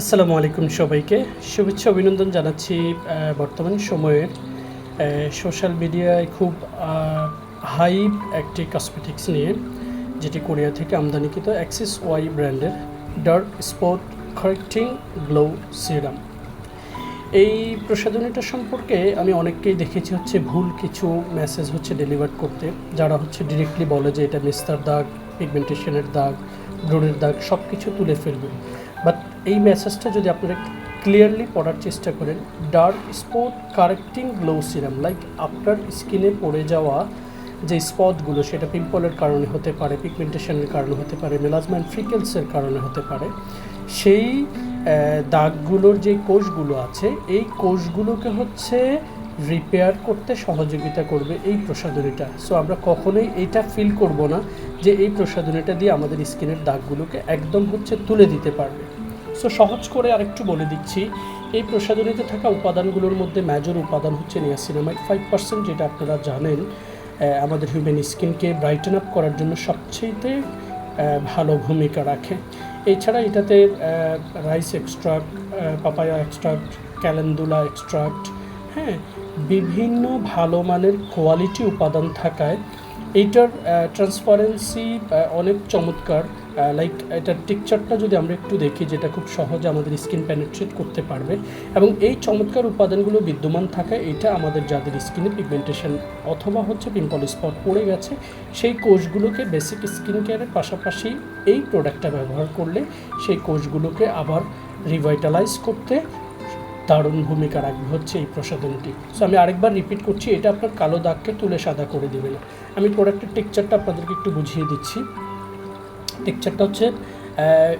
আসসালামু আলাইকুম সবাইকে। শুভেচ্ছা, অভিনন্দন জানাচ্ছি বর্তমান সময়ের সোশ্যাল মিডিয়ায় খুব হাই একটি কসমেটিক্স নিয়ে, যেটি কোরিয়া থেকে আমদানিকৃত অ্যাক্সিস ওয়াই ব্র্যান্ডের dark spot correcting glow serum এই প্রসাধনীটা সম্পর্কে আমি অনেককেই দেখেছি, হচ্ছে ভুল কিছু মেসেজ হচ্ছে ডেলিভার করতে, যারা হচ্ছে ডিরেক্টলি বলে যে এটা মিস্তার দাগ পিগমেন্টেশনের দাগ ব্রণের দাগ সব কিছু তুলে ফেলবে। বাট এই মেসেজটা যদি আপনারা ক্লিয়ারলি পড়ার চেষ্টা করেন dark spot correcting glow serum like আপনার স্কিনে পড়ে যাওয়া যে স্পটগুলো সেটা পিম্পলের কারণে হতে পারে পিগমেন্টেশনের কারণে হতে পারে মেলাজম্যান ফ্রিকেলসের কারণে হতে পারে, সেই দাগগুলোর যে কোষগুলো আছে, এই কোষগুলোকে হচ্ছে রিপেয়ার করতে সহযোগিতা করবে এই প্রসাধনীটা। সো আমরা কখনোই এটা ফিল করব না যে এই প্রসাধনীটা দিয়ে আমাদের স্কিনের দাগগুলোকে একদম হচ্ছে তুলে দিতে পারবে। সো সহজ করে আরেকটু বলে দিচ্ছি, এই প্রসাধনীতে থাকা উপাদানগুলোর মধ্যে মেজর উপাদান হচ্ছে নিয়াসিনামাইড ফাইভ পার্সেন্ট যেটা আপনারা জানেন আমাদের হিউম্যান স্কিনকে ব্রাইটেন আপ করার জন্য সবচেয়েতে ভালো ভূমিকা রাখে। এছাড়া এটাতে rice extract papaya extract calendula extract হ্যাঁ বিভিন্ন ভালো মানের কোয়ালিটি উপাদান থাকায়, এইটার ট্রান্সপারেন্সি অনেক চমৎকার। লাইক এটার টেক্সচারটা যদি আমরা একটু দেখি, যেটা খুব সহজে আমাদের স্কিন পেনেট্রেট করতে পারবে। এবং এই চমৎকার উপাদানগুলো বিদ্যমান থাকায় এটা আমাদের যাদের স্কিনে পিগমেন্টেশন অথবা হচ্ছে পিম্পল স্পট পড়ে গেছে, সেই কোষগুলোকে বেসিক স্কিন কেয়ারের পাশাপাশি এই প্রোডাক্টটা ব্যবহার করলে সেই কোষগুলোকে আবার রিভাইটালাইজ করতে দারুণ ভূমিকা রাখবে হচ্ছে এই প্রসাধনীটি। সো আমি আরেকবার রিপিট করছি, এটা আপনার কালো দাগকে তুলে সাদা করে দেবে না। আমি প্রোডাক্টের টেক্সচারটা আপনাদেরকে একটু বুঝিয়ে দিচ্ছি। টেক্সচারটা হচ্ছে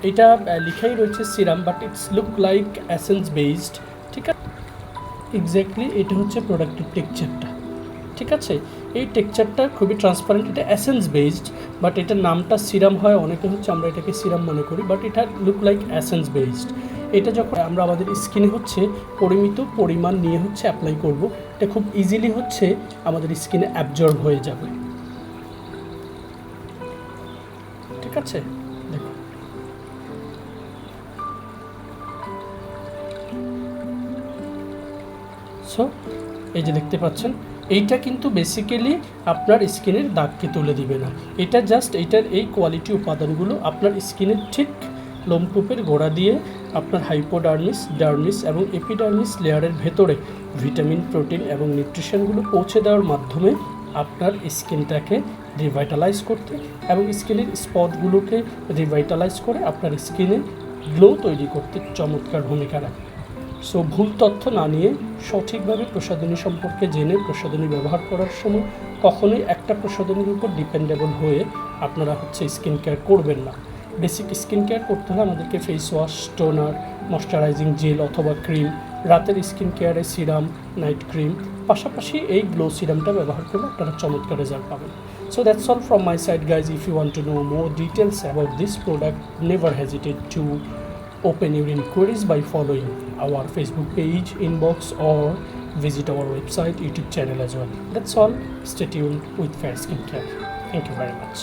এটা লেখাই রয়েছে serum but it's look like essence based ঠিক আছে? এক্স্যাক্টলি এটা হচ্ছে প্রোডাক্টের টেক্সচারটা ঠিক আছে? এই টেক্সচারটা খুবই ট্রান্সপারেন্ট এটা অ্যাসেন্স বেসড বাট এটার নামটা সিরাম হয়, অনেকে হচ্ছে আমরা এটাকে সিরাম মনে করি বাট এটা লুক লাইক অ্যাসেন্স বেসড এটা যখন আমরা আমাদের স্কিনে হচ্ছে, পরিমিত পরিমাণ নিয়ে হচ্ছে অ্যাপ্লাই করব, এটা খুব ইজিলি হচ্ছে, আমাদের স্কিনে অ্যাবজর্ব হয়ে যাবে। ঠিক আছে? সো এই যে দেখতে পাচ্ছেন, এইটা কিন্তু বেসিক্যালি আপনার স্কিনের দাগকে তুলে দিবে না। এটা জাস্ট এইটার এই কোয়ালিটি উপাদানগুলো আপনার স্কিনের ঠিক লোমকূপের গোড়া দিয়ে আপনার হাইপোডার্মিস ডার্মিস এবং এপিডার্মিস লেয়ারের ভেতরে ভিটামিন প্রোটিন এবং নিউট্রিশনগুলো পৌঁছে দেওয়ার মাধ্যমে আপনার স্কিনটাকে রিভাইটালাইজ করতে এবং স্কিনের স্পটগুলোকে রিভাইটালাইজ করে আপনার স্কিনে গ্লো তৈরি করতে চমৎকার ভূমিকা রাখে। সো ভুল তথ্য না নিয়ে সঠিকভাবে প্রসাধনী সম্পর্কে জেনে প্রসাধনী ব্যবহার করার সময় কখনোই একটা প্রসাধনীর উপর ডিপেন্ডেবল হয়ে আপনারা হচ্ছে স্কিন কেয়ার করবেন না। বেসিক স্কিন কেয়ার করতে হলে আমাদেরকে face wash toner moisturising gel অথবা ক্রিম রাতের স্কিন কেয়ারে সিরাম, নাইট ক্রিম, পাশাপাশি এই গ্লো সিরামটা ব্যবহার করলে আপনারা চমৎকার রেজাল্ট পাবেন। So that's all from my side guys if you want to know more details about this product never hesitated to open your enquiries by following our Facebook page inbox or visit our website YouTube channel as well that's all stay tuned with Fair Skin Care thank you very much